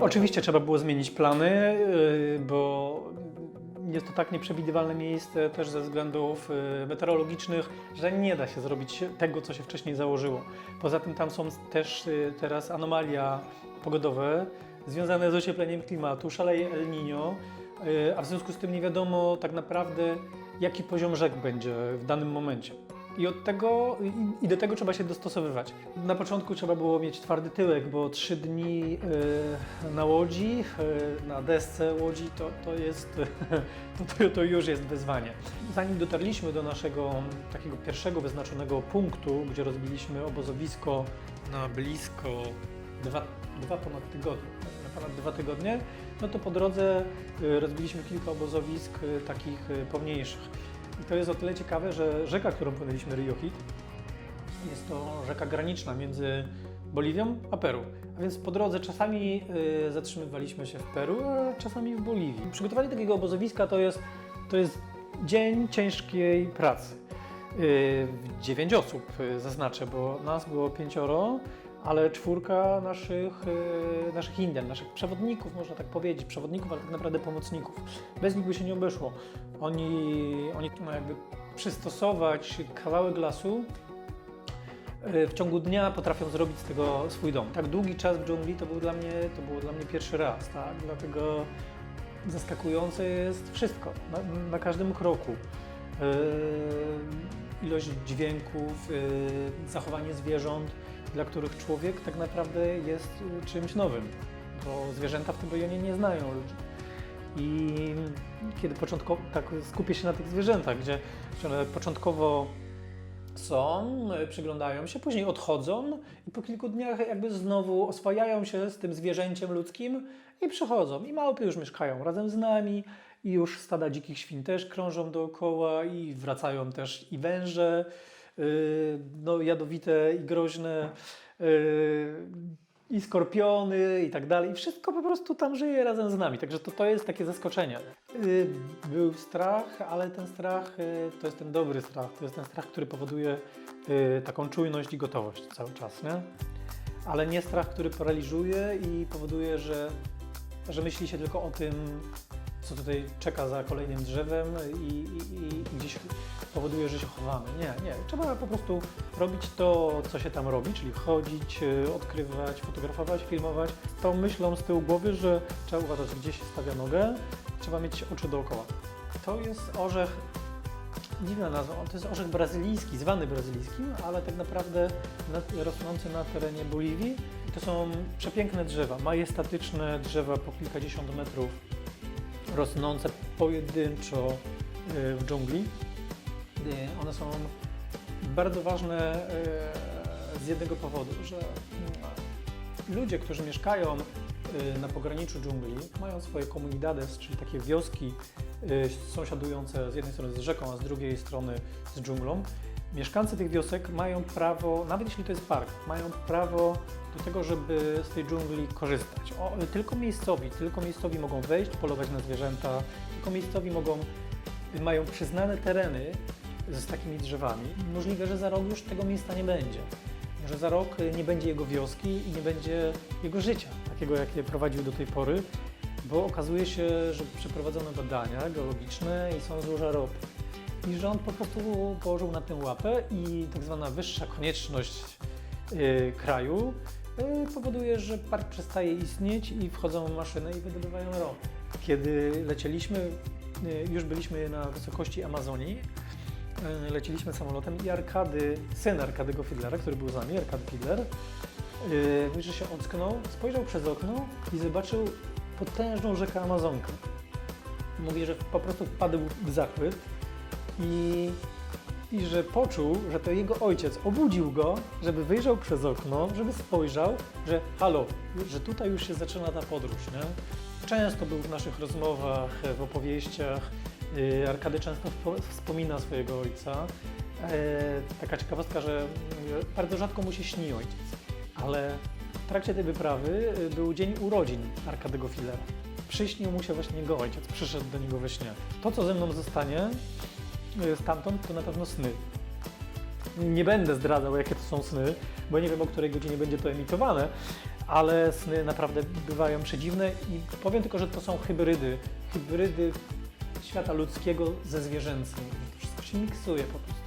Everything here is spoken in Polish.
Oczywiście trzeba było zmienić plany, yy, bo jest to tak nieprzewidywalne miejsce też ze względów yy, meteorologicznych, że nie da się zrobić tego, co się wcześniej założyło. Poza tym tam są też yy, teraz anomalia pogodowe związane z ociepleniem klimatu, szaleje El Niño, yy, a w związku z tym nie wiadomo tak naprawdę, jaki poziom rzek będzie w danym momencie. I od tego, i- do tego trzeba się dostosowywać. Na początku trzeba było mieć twardy tyłek, bo trzy dni e, na łodzi, e, na desce łodzi, to, to jest, to, to, już jest wyzwanie. Zanim dotarliśmy do naszego takiego pierwszego wyznaczonego punktu, gdzie rozbiliśmy obozowisko na blisko dwa, dwa ponad tygodnie, ponad dwa tygodnie, no to po drodze e, rozbiliśmy kilka obozowisk e, takich e, pomniejszych. I to jest o tyle ciekawe, że rzeka, którą płynęliśmy, Rio Hit, jest to rzeka graniczna między Boliwią a Peru. A więc po drodze czasami y, zatrzymywaliśmy się w Peru, a czasami w Boliwii. Przygotowanie takiego obozowiska to jest, to jest dzień ciężkiej pracy. Y, dziewięć osób y, zaznaczę, bo nas było pięcioro, ale czwórka naszych, y, naszych Indian, naszych przewodników, można tak powiedzieć, przewodników, ale tak naprawdę pomocników. Bez nich by się nie obeszło. Oni, oni no jakby przystosować kawałek lasu y, w ciągu dnia potrafią zrobić z tego swój dom. Tak długi czas w dżungli to był dla mnie, to było dla mnie pierwszy raz, tak? Dlatego zaskakujące jest wszystko, na, na każdym kroku. Yy, ilość dźwięków, yy, zachowanie zwierząt, dla których człowiek tak naprawdę jest y, czymś nowym, bo zwierzęta w tym rejonie nie znają ludzi. I kiedy początkowo, tak skupię się na tych zwierzętach, gdzie one początkowo są, y, przyglądają się, później odchodzą i po kilku dniach jakby znowu oswajają się z tym zwierzęciem ludzkim i przychodzą. I małpy już mieszkają razem z nami i już stada dzikich świn też krążą dookoła i wracają też i węże, no jadowite i groźne, yy, i skorpiony i tak dalej. I wszystko po prostu tam żyje razem z nami. Także to, to jest takie zaskoczenie. Yy, Był strach, ale ten strach to jest ten dobry strach. To jest ten strach, który powoduje taką czujność i gotowość cały czas, nie? Ale nie strach, który paraliżuje i powoduje, że, że myśli się tylko o tym, co tutaj czeka za kolejnym drzewem i, i, i gdzieś powoduje, że się chowamy. Nie, nie. Trzeba po prostu robić to, co się tam robi, czyli chodzić, y, odkrywać, fotografować, filmować. Tą myślą z tyłu głowy, że trzeba uważać, gdzie się stawia nogę, trzeba mieć oczy dookoła. To jest orzech, dziwna nazwa, to jest orzech brazylijski, zwany brazylijskim, ale tak naprawdę na, rosnący na terenie Boliwii. To są przepiękne drzewa, majestatyczne drzewa po kilkadziesiąt metrów, rosnące pojedynczo y, w dżungli. Y, One są bardzo ważne y, z jednego powodu, że mm, ludzie, którzy mieszkają na pograniczu dżungli, mają swoje comunidades, czyli takie wioski sąsiadujące z jednej strony z rzeką, a z drugiej strony z dżunglą. Mieszkańcy tych wiosek mają prawo, nawet jeśli to jest park, mają prawo do tego, żeby z tej dżungli korzystać. O, tylko miejscowi, tylko miejscowi mogą wejść, polować na zwierzęta, tylko miejscowi mogą, mają przyznane tereny z takimi drzewami. Możliwe, że za rok już tego miejsca nie będzie. Że za rok nie będzie jego wioski i nie będzie jego życia, takiego jakie prowadził do tej pory, bo okazuje się, że przeprowadzono badania geologiczne i są złoża ropy. I on po prostu położył na tę łapę i tak zwana wyższa konieczność y, kraju y, powoduje, że park przestaje istnieć i wchodzą maszyny i wydobywają ropę. Kiedy lecieliśmy, y, już byliśmy na wysokości Amazonii, y, leciliśmy samolotem i Arkady, syn Arkadego Fiedlera, który był z nami, Arkady Fiedler, y, mówi, że się ocknął, spojrzał przez okno i zobaczył potężną rzekę Amazonkę. Mówi, że po prostu wpadł w zachwyt i, i że poczuł, że to jego ojciec obudził go, żeby wyjrzał przez okno, żeby spojrzał, że halo, że tutaj już się zaczyna ta podróż, nie? Często był w naszych rozmowach, w opowieściach. Yy, Arkady często wspomina swojego ojca. E, taka ciekawostka, że bardzo rzadko mu się śni ojciec, ale w trakcie tej wyprawy był dzień urodzin Arkadego Fillera. Przyśnił mu się właśnie jego ojciec, przyszedł do niego we śnie. To, co ze mną zostanie, stamtąd, to na pewno sny. Nie będę zdradzał, jakie to są sny, bo nie wiem, o której godzinie będzie to emitowane, ale sny naprawdę bywają przedziwne i powiem tylko, że to są hybrydy. Hybrydy świata ludzkiego ze zwierzęcym. Wszystko się miksuje po prostu.